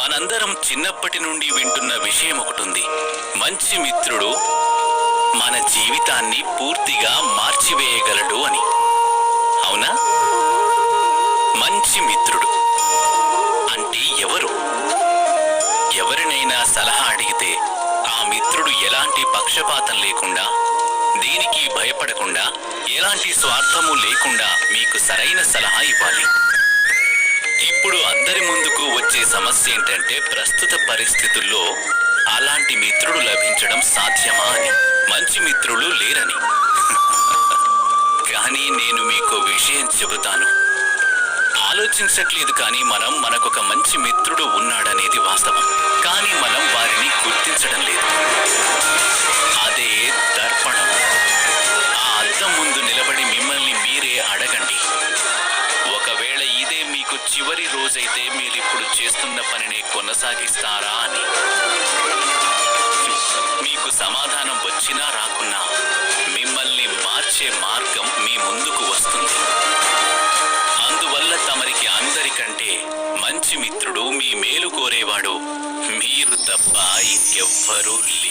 మనందరం చిన్నప్పటి నుండి వింటున్న విషయం ఒకటుంది. మంచి మిత్రుడు మన జీవితాన్ని పూర్తిగా మార్చివేయగలడు అని. అవునా? మంచి మిత్రుడు అంటే ఎవరు? ఎవరినైనా సలహా అడిగితే ఆ మిత్రుడు ఎలాంటి పక్షపాతం లేకుండా దేనికి భయపడకుండా ఎలాంటి స్వార్థము లేకుండా మీకు సరైన సలహా ఇవ్వాలి. ఇప్పుడు అందరి ముందుకు వచ్చే సమస్య ఏంటంటే ప్రస్తుత పరిస్థితుల్లో అలాంటి మిత్రుడు లభించడం సాధ్యమా అని. మంచి మిత్రులు లేరని. కానీ నేను మీకు విషయం చెబుతాను. ఆలోచించట్లేదు కానీ మనం మనకొక మంచి మిత్రుడు ఉన్నాడనేది వాస్తవం. మీకు చివరి రోజైతే మీరిప్పుడు చేస్తున్న పనిని కొనసాగిస్తారా అని. మీకు సమాధానం వచ్చినా రాకున్నా మిమ్మల్ని మార్చే మార్గం మీ ముందుకు వస్తుంది. అందువల్ల తమరికి అందరికంటే మంచి మిత్రుడు మీ మేలు కోరేవాడు మీరు తప్ప ఇంకెవ్వరూ లేరు